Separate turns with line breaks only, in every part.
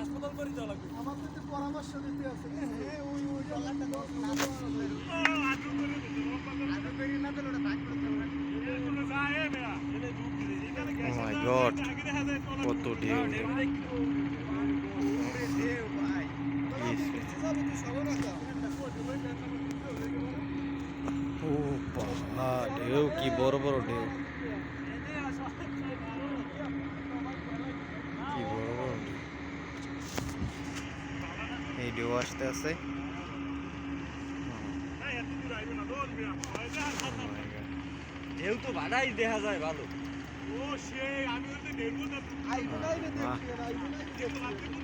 হাসপাতাল করে দেওয়া লাগবে
আমার তো পরামর্শ দিতে আছে ওই
ও মাই গড কত ঢেউ ঢেউ কি বড় বড় ঢেউ। কি বড় বড় এই ঢেউ আসতে আছে
ঢেউ তো ভাড়াই দেখা যায় ভালো।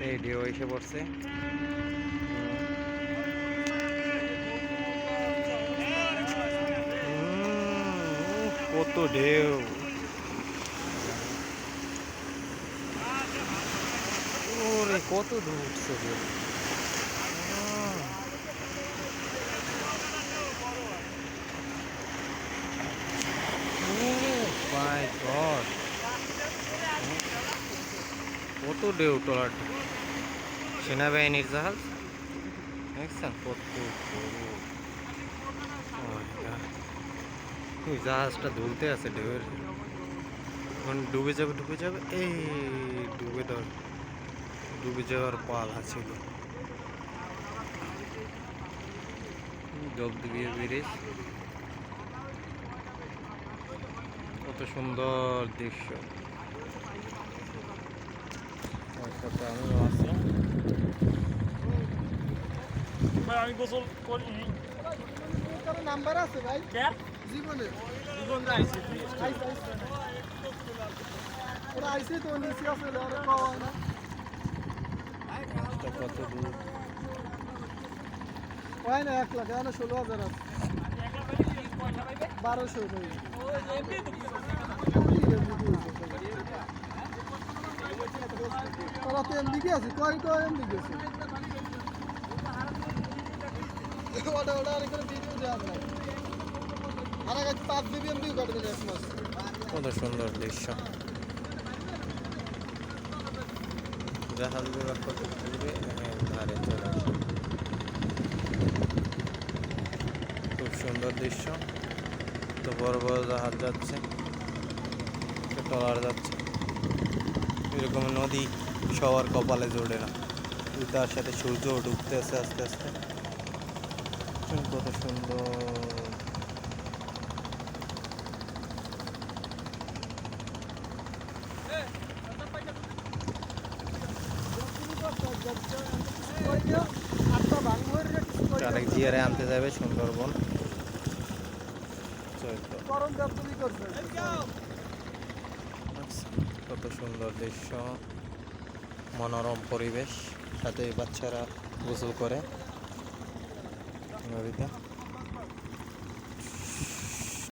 এই ঢেউ এসে পড়ছে। কত ঢেউ। ওরে কত দূর উঠছে. কত ঢেউ টলার সেনাবাহিনীর জাহাজ? দেখছেন কত বড় Oh my God. ওই জাহাজটা দুলতে আছে ঢেউয়ের। এখন ডুবে যাবে ডুবে যাবে এই ডুবে ধর ডুবে যাওয়ার পালা ছিল। ডুবিয়ে ব্রিজ কত সুন্দর দৃশ্য। আমিও আছি
আমি গোসল করি
নাম্বার আছে ভাই? জীবনে? ওরা আইসে তো নিচে আছে ওরা পাওয়া না।
এটা কত দূর?
হয় না এক লাখ এখন ষোলো হাজার আছে। বারোশো তোরা তো আছে কয় কয় এমদিকে আছে ওটা ওটা আর ভিডিও দেওয়ার
কত সুন্দর দৃশ্য। জাহাজ বিভাগ কত। খুব সুন্দর দৃশ্য। তো বড় বড় জাহাজ যাচ্ছে ট্রলার যাচ্ছে। এরকম নদী সবার কপালে জোড়ে না। তার সাথে সূর্য ডুবতে আছে আস্তে আস্তে। কত সুন্দর। আরেক জিয়ারে আনতে যাবে সুন্দরবন। কত সুন্দর দৃশ্য, মনোরম পরিবেশ, সাথে বাচ্চারা গোসল করে। নদীতে।